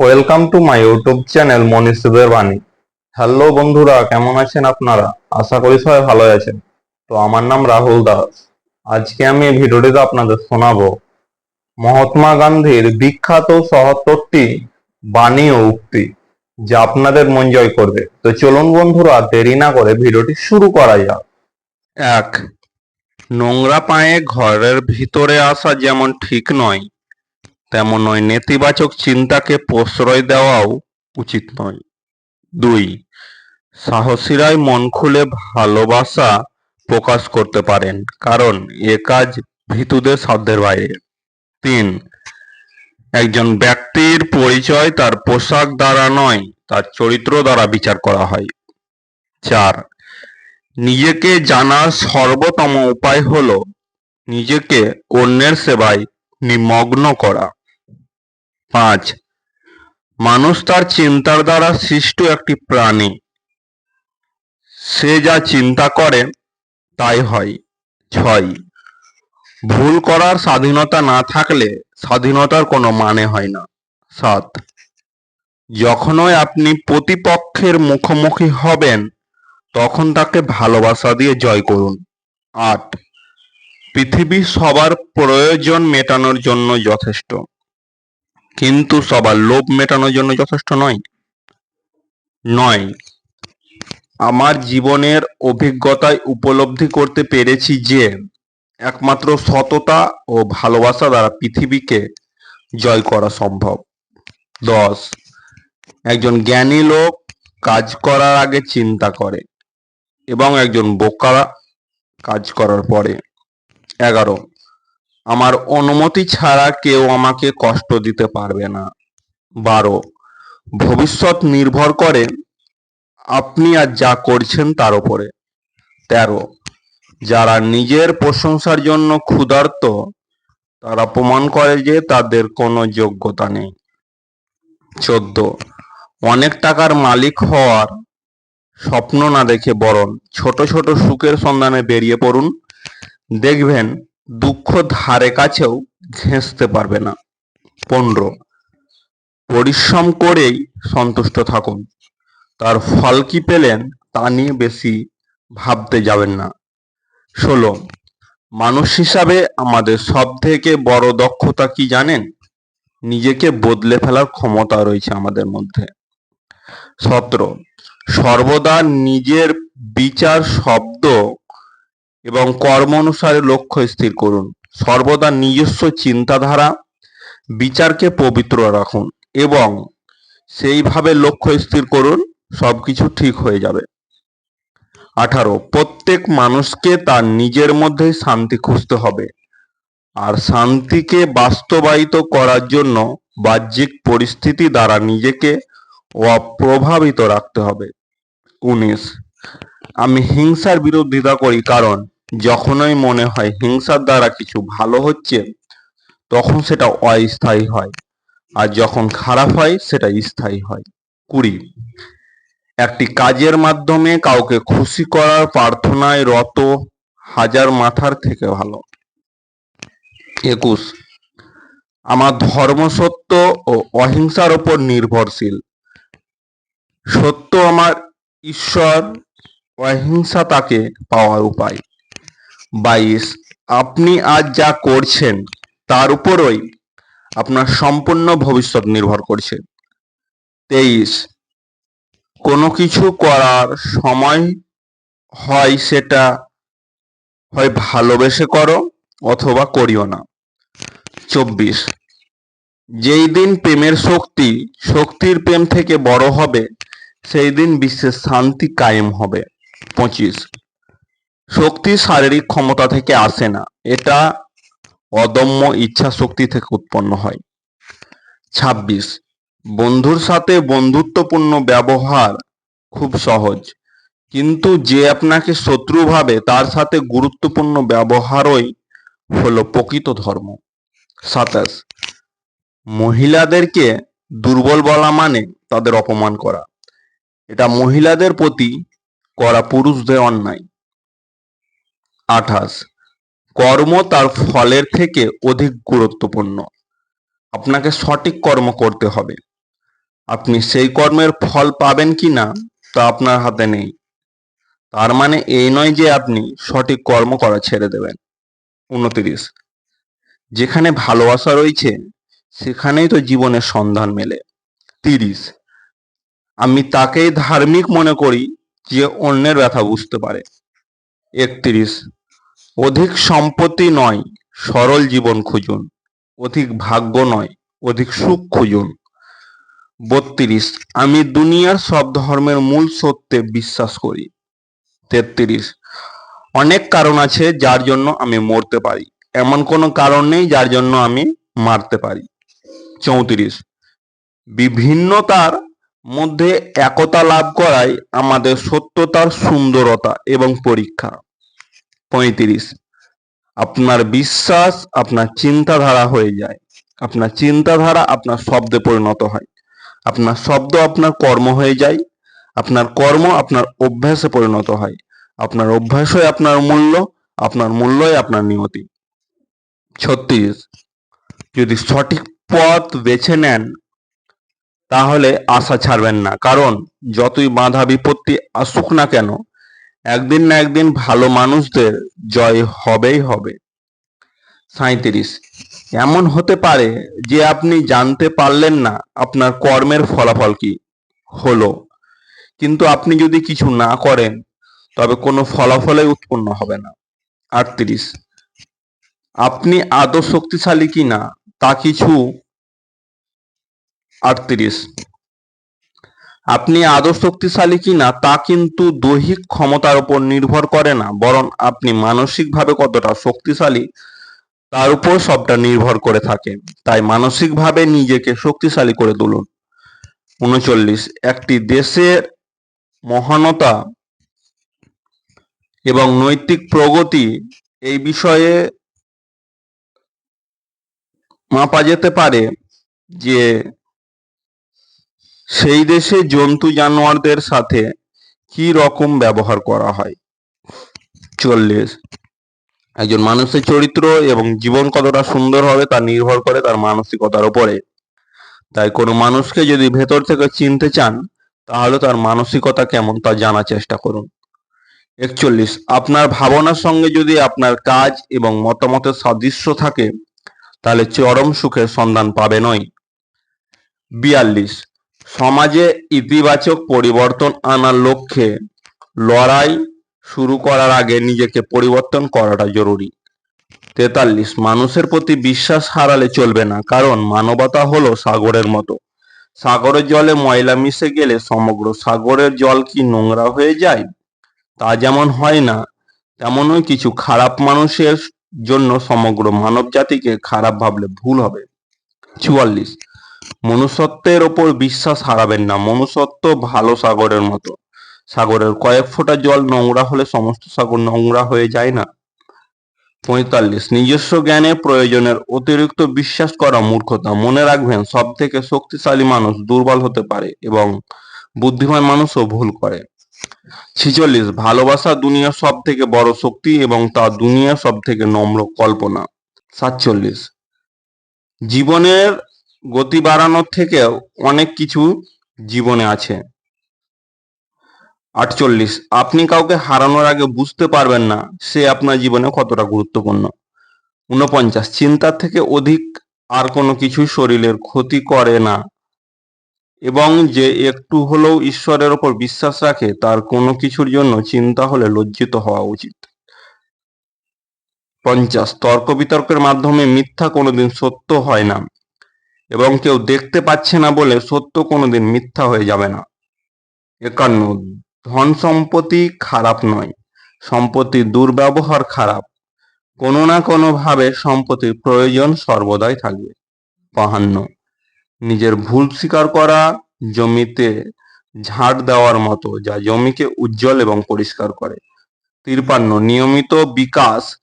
Welcome to my YouTube channel মনীষদের বাণী hello বন্ধুরা, কেমন আছেন আপনারা? আশা করি সবাই ভালো আছেন। তো আমার নাম রাহুল দাস। আজকে আমি এই ভিডিওটিতে আপনাদের শোনাবো মহাত্মা গান্ধীর বিখ্যাত সহত্তরটি বাণী ও উক্তি, যা আপনাদের মন জয় করবে। তো চলুন বন্ধুরা, দেরি না করে ভিডিওটি শুরু করা যাক। এক, নোংরা পায়ে ঘরের ভিতরে আসা যেমন ঠিক নয় তেমন নয়, নেতিবাচক চিন্তাকে প্রশ্রয় দেওয়াও উচিত নয়। দুই, সাহসীরাই মন খুলে ভালোবাসা প্রকাশ করতে পারেন, কারণ এ কাজ ভীতুদের সাধ্যের বাইরে। তিন, একজন ব্যক্তির পরিচয় তার পোশাক দ্বারা নয়, তার চরিত্র দ্বারা বিচার করা হয়। চার, নিজেকে জানার সর্বোত্তম উপায় হলো নিজেকে অন্যের সেবায় নিমগ্ন করা। পাঁচ। মানুষ তার চিন্তার দ্বারা সৃষ্ট একটি প্রাণী। সে যা চিন্তা করে, তাই হয়। ছয়। ভুল করার স্বাধীনতা না থাকলে স্বাধীনতার কোনো মানে হয় না। সাত। যখনই আপনি প্রতিপক্ষের মুখোমুখি হবেন, তখন তাকে ভালোবাসা দিয়ে জয় করুন। আট। পৃথিবী সবার প্রয়োজন মেটানোর জন্য যথেষ্ট। কিন্তু সবার লোভ মেটানোর জন্য যথেষ্ট নয়। নয়। আমার জীবনের অভিজ্ঞতায় উপলব্ধি করতে পেরেছি যে, একমাত্র সততা ও ভালোবাসা দ্বারা পৃথিবীকে জয় করা সম্ভব। দশ। একজন জ্ঞানী লোক কাজ করার আগে চিন্তা করে এবং একজন বোকা কাজ করার পরে। এগারো। আমার অনুমতি ছাড়া কেউ আমাকে কষ্ট দিতে পারবে না। বারো, ভবিষ্যৎ নির্ভর করে আপনি আর যা করছেন তার উপরে। তেরো, যারা নিজের প্রশংসার জন্য ক্ষুধার্ত, তারা প্রমাণ করে যে তাদের কোনো যোগ্যতা নেই। চোদ্দ, অনেক টাকার মালিক হওয়ার স্বপ্ন না দেখে বরণ। ছোট ছোট সুখের সন্ধানে বেরিয়ে পড়ুন। দেখবেন দুঃখ ধারে কাছেও ঘেঁষতে পারবে না। পনেরো, পরিশ্রম করেই সন্তুষ্ট থাকুন। তার ফল কি পেলেন তা নিয়ে বেশি ভাবতে যাবেন না। ষোলো, মানুষ হিসাবে আমাদের সব থেকে বড় দক্ষতা কি জানেন? নিজেকে বদলে ফেলার ক্ষমতা রয়েছে আমাদের মধ্যে। সতেরো, সর্বদা নিজের বিচার শব্দ এবং কর্ম অনুসারে লক্ষ্য স্থির করুন। সর্বদা নিজস্ব চিন্তাধারা, বিচারকে পবিত্র রাখুন এবং সেইভাবে লক্ষ্য স্থির করুন, সবকিছু ঠিক হয়ে যাবে। আঠারো, প্রত্যেক মানুষকে তার নিজের মধ্যেই শান্তি খুঁজতে হবে। আর শান্তিকে বাস্তবায়িত করার জন্য বাহ্যিক পরিস্থিতি দ্বারা নিজেকে অপ্রভাবিত রাখতে হবে। উনিশ আমি হিংসার বিরোধিতা করি, কারণ যখনই মনে হয় হিংসার দ্বারা কিছু ভালো হচ্ছে, তখন সেটা অস্থায়ী হয়। আর যখন খারাপ হয়, সেটা স্থায়ী হয়। কুড়ি, একটি কাজের মাধ্যমে কাউকে খুশি করার প্রার্থনায় রত হাজার মাথার থেকে ভালো। একুশ, আমার ধর্ম সত্য ও অহিংসার ওপর নির্ভরশীল। সত্য আমার ঈশ্বর অহিংসা তাকে পাওয়ার উপায়। বাইশ, আপনি আজ যা করছেন, তার উপরই আপনার সম্পূর্ণ ভবিষ্যৎ নির্ভর করছে। তেইশ, কোনো কিছু করার সময় হয় সেটা হয় ভালোবেসে করো অথবা করিও না। চব্বিশ, যেই দিন প্রেমের শক্তি, শক্তির প্রেম থেকে বড় হবে, সেই দিন বিশ্বের শান্তি কায়েম হবে। পঁচিশ। শক্তি শারীরিক ক্ষমতা থেকে আসে না, এটা অদম্য ইচ্ছা শক্তি থেকে উৎপন্ন হয়। ছাব্বিশ, বন্ধুর সাথে বন্ধুত্বপূর্ণ ব্যবহার খুব সহজ, কিন্তু যে আপনাকে শত্রু ভাবে, তার সাথে গুরুত্বপূর্ণ ব্যবহারই হলো প্রকৃত ধর্ম। সাতাশ, মহিলাদেরকে দুর্বল বলা মানে তাদের অপমান করা। এটা মহিলাদের প্রতি করা পুরুষদের অন্যায়। আঠাশ। কর্ম তার ফলের থেকে অধিক গুরুত্বপূর্ণ। আপনাকে সঠিক কর্ম করতে হবে। আপনি সেই কর্মের ফল পাবেন কি না তা আপনার হাতে নেই। তার মানে এই নয় যে আপনি সঠিক কর্ম করা ছেড়ে দেবেন। উনত্রিশ। যেখানে ভালোবাসা রয়েছে, সেখানেই তো জীবনের সন্ধান মেলে। তিরিশ। আমি তাকেই ধার্মিক মনে করি যে অন্যের ব্যথা বুঝতে পারে। একত্রিশ, অধিক সম্পত্তি নয়, সরল জীবন খুঁজুন। অধিক ভাগ্য নয়, অধিক সুখ খুঁজুন। বত্রিশ, আমি দুনিয়ার সব ধর্মের মূল সত্যে বিশ্বাস করি। তেত্রিশ, অনেক কারণ আছে যার জন্য আমি মরতে পারি। এমন কোনো কারণ নেই যার জন্য আমি মারতে পারি। চৌত্রিশ, বিভিন্নতার মধ্যে একতা লাভ করাই আমাদের সত্যতার সুন্দরতা এবং পরীক্ষা। পঁয়ত্রিশ, আপনার বিশ্বাস, আপনার চিন্তাধারা হয়ে যায়। আপনার চিন্তাধারা আপনার শব্দে পরিণত হয়। আপনার শব্দ আপনার কর্ম হয়ে যায়। আপনার কর্ম আপনার অভ্যাসে পরিণত হয়। আপনার অভ্যাসই আপনার মূল্য, আপনার মূল্যই আপনার নিয়তি। ছত্রিশ, যদি সঠিক পথ বেছে নেন তাহলে আশা ছাড়বেন না। কারণ যতই বাধা বিপত্তি আসুক না কেন, একদিন না একদিন ভালো মানুষদের জয় হবেই হবে। সাঁইত্রিশ। এমন হতে পারে যে আপনি জানতে পারলেন না আপনার কর্মের ফলাফল কি হলো। কিন্তু আপনি যদি কিছু না করেন, তবে কোনো ফলাফলে উৎপন্ন হবে না। আটত্রিশ। আপনি আদৌ শক্তিশালী কি না তা কিছু আটত্রিশ। আপনি আদৌ শক্তিশালী কিনা তা কিন্তু দৈহিক ক্ষমতার উপর নির্ভর করে না, বরং আপনি মানসিকভাবে কতটা শক্তিশালী তার উপর সবটা নির্ভর করে থাকে। তাই মানসিকভাবে নিজেকে শক্তিশালী করে তুলুন। উনচল্লিশ, একটি দেশের মহানতা এবং নৈতিক প্রগতি এই বিষয়ে মাপা যেতে পারে যে সেই দেশে জন্তু জানোয়ারদের সাথে কি রকম ব্যবহার করা হয়? চল্লিশ। একজন মানুষের চরিত্র এবং জীবন কতটা সুন্দর হবে তা নির্ভর করে তার মানসিকতার উপরে। তাই কোনো মানুষকে যদি ভেতর থেকে চিনতে চান, তাহলে তার মানসিকতা কেমন তা জানার চেষ্টা করুন। একচল্লিশ। আপনার ভাবনার সঙ্গে যদি আপনার কাজ এবং মতামতের সাদৃশ্য থাকে, তাহলে চরম সুখের সন্ধান পাবে নয়। বিয়াল্লিশ। সমাজে ইতিবাচক পরিবর্তন আনার লক্ষ্যে লড়াই শুরু করার আগে নিজেকে পরিবর্তন করাটা জরুরি। তেতাল্লিশ, মানুষের প্রতি বিশ্বাস হারালে চলবে না, কারণ মানবতা হলো সাগরের মতো। সাগরের জলে ময়লা মিশে গেলে সমগ্র সাগরের জল কি নোংরা হয়ে যায়? তা যেমন হয় না, তেমনই কিছু খারাপ মানুষের জন্য সমগ্র মানব জাতিকে খারাপ ভাবলে ভুল হবে। চুয়াল্লিশ মনুষ্যত্বের ওপর বিশ্বাস হারাবেন না। মনুষ্যত্ব ভালো সাগরের মতো। সাগরের কয়েক ফোঁটা জল নোংরা হলে সমস্ত সাগর নোংরা হয়ে যায় না। পঁয়তাল্লিশ নিজস্ব জ্ঞানে প্রয়োজনের অতিরিক্ত বিশ্বাস করা মূর্খতা। মনে রাখবেন সব থেকে শক্তিশালী মানুষ দুর্বল হতে পারে এবং বুদ্ধিমান মানুষও ভুল করে। ছিচল্লিশ ভালোবাসা দুনিয়ার সব থেকে বড় শক্তি এবং তা দুনিয়ার সব থেকে নম্র কল্পনা। সাতচল্লিশ জীবনের গতি বাড়ানোর থেকেও অনেক কিছু জীবনে আছে। আটচল্লিশ, আপনি কাউকে হারানোর আগে বুঝতে পারবেন না সে আপনার জীবনে কতটা গুরুত্বপূর্ণ। উনপঞ্চাশ চিন্তার থেকে অধিক আর কোনো কিছুই শরীরের ক্ষতি করে না। এবং যে একটু হলেও ঈশ্বরের ওপর বিশ্বাস রাখে, তার কোনো কিছুর জন্য চিন্তা হলে লজ্জিত হওয়া উচিত। পঞ্চাশ, তর্ক বিতর্কের মাধ্যমে মিথ্যা কোনোদিন সত্য হয় না। এবং কেউ দেখতে পাচ্ছে না বলে সত্য কোনোদিন মিথ্যা হয়ে যাবে না। একান্ন, ধন সম্পত্তি খারাপ নয় সম্পত্তির দুর্ব্যবহার খারাপ। কোনো না কোনো ভাবে সম্পত্তির প্রয়োজন সর্বদাই থাকবে। বাহান্ন, নিজের ভুল স্বীকার করা, জমিতে ঝাড় দেওয়ার মতো, যা জমিকে উজ্জ্বল এবং পরিষ্কার করে। তিরপান্ন, নিয়মিত বিকাশ,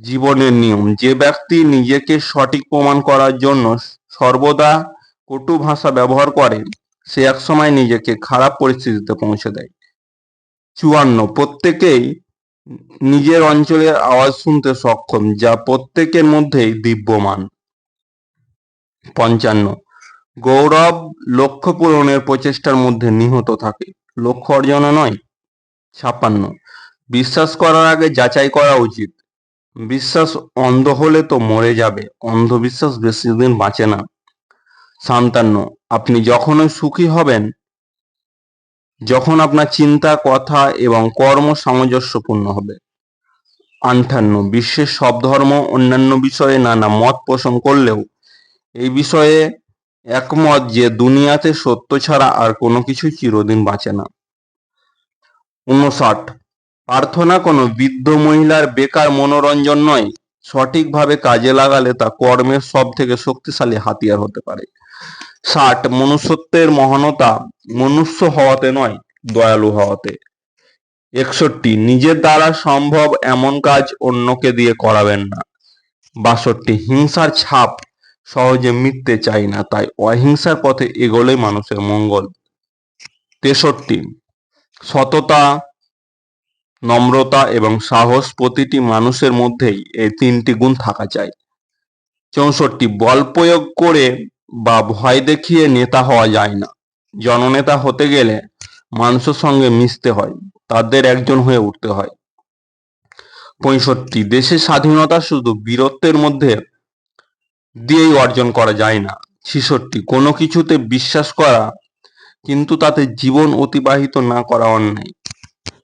জীবনের নিয়ম। যে ব্যক্তি নিজেকে সঠিক প্রমাণ করার জন্য সর্বদা কটু ভাষা ব্যবহার করে, সে একসময় নিজেকে খারাপ পরিস্থিতিতে পৌঁছে দেয়। চুয়ান্ন, প্রত্যেকেই নিজের অঞ্চলের আওয়াজ শুনতে সক্ষম, যা প্রত্যেকের মধ্যেই দিব্যমান। পঞ্চান্ন, গৌরব লক্ষ্য পূরণের প্রচেষ্টার মধ্যে নিহত থাকে, লক্ষ্য অর্জনে নয়। ছাপান্ন বিশ্বাস করার আগে যাচাই করা উচিত। বিশ্বাস অন্ধ হলে তো মরে যাবে, অন্ধবিশ্বাস বেশি দিন বাঁচে না। সান্তান্ন, আপনি যখনই সুখী হবেন, যখন আপনার চিন্তা, কথা এবং কর্ম সামঞ্জস্যপূর্ণ হবে। আটান্ন বিশ্বের সব ধর্ম অন্যান্য বিষয়ে নানা মত পোষণ করলেও এই বিষয়ে একমত যে দুনিয়াতে সত্য ছাড়া আর কোনো কিছু চিরদিন বাঁচে না। উনষাট, প্রার্থনা কোনো বৃদ্ধ মহিলার বেকার মনোরঞ্জন নয়, সঠিকভাবে কাজে লাগালে তা কর্মের সব থেকে শক্তিশালী হাতিয়ার হতে পারে। ষাট মনুষ্যত্বের মহানতা মনুষ্য হওয়াতে নয়, দয়ালু হওয়াতে। একষট্টি, নিজের দ্বারা সম্ভব এমন কাজ অন্যকে দিয়ে করাবেন না। বাষট্টি, হিংসার ছাপ সহজে মিটতে চাই না, তাই অহিংসার পথে এগোলেই মানুষের মঙ্গল। তেষট্টি, সততা, নম্রতা এবং সাহস প্রতিটি মানুষের মধ্যেই এই তিনটি গুণ থাকা চাই। চৌষট্টি, বল প্রয়োগ করে বা ভয় দেখিয়ে নেতা হওয়া যায় না। জননেতা হতে গেলে মানুষের সঙ্গে মিশতে হয়, তাদের একজন হয়ে উঠতে হয়। পঁয়ষট্টি, দেশের স্বাধীনতা শুধু বীরত্বের মধ্যে দিয়েই অর্জন করা যায় না। ছেষট্টি, কোনো কিছুতে বিশ্বাস করা কিন্তু তাতে জীবন অতিবাহিত না করা অন্যায়।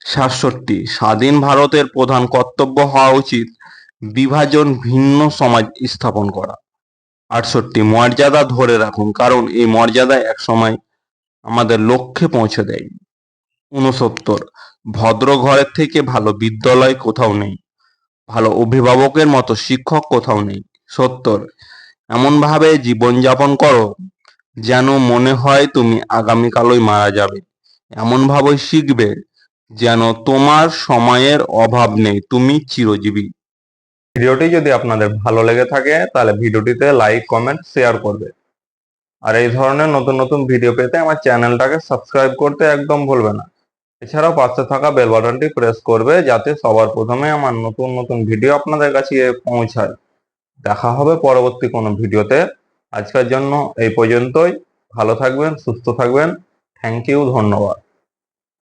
সাতষট্টি, স্বাধীন ভারতের প্রধান কর্তব্য হওয়া উচিত বিভাজন ভিন্ন সমাজ স্থাপন করা। আটষট্টি মর্যাদা ধরে রাখুন, কারণ এই মর্যাদা এক সময় আমাদের লক্ষ্যে পৌঁছে দেয় উনসত্তর ভদ্র ঘরের থেকে ভালো বিদ্যালয় কোথাও নেই, ভালো অভিভাবকের মতো শিক্ষক কোথাও নেই। সত্তর, এমনভাবে জীবনযাপন করো যেন মনে হয় তুমি আগামীকালই মারা যাবে। এমনভাবেই শিখবে যেন তোমার সময়ের অভাব নেই, তুমি চিরজীবী। ভিডিওটি যদি আপনাদের ভালো লেগে থাকে, তাহলে ভিডিওটিতে লাইক কমেন্ট শেয়ার করবে। আর এই ধরনের নতুন নতুন ভিডিও পেতে আমার চ্যানেলটাকে সাবস্ক্রাইব করতে একদম ভুলবে না। এছাড়াও পাশে থাকা বেল বাটনটি প্রেস করবে, যাতে সবার প্রথমে আমার নতুন নতুন ভিডিও আপনাদের কাছে পৌঁছায়। দেখা হবে পরবর্তী কোনো ভিডিওতে। আজকের জন্য এই পর্যন্তই। ভালো থাকবেন, সুস্থ থাকবেন। থ্যাংক ইউ ধন্যবাদ।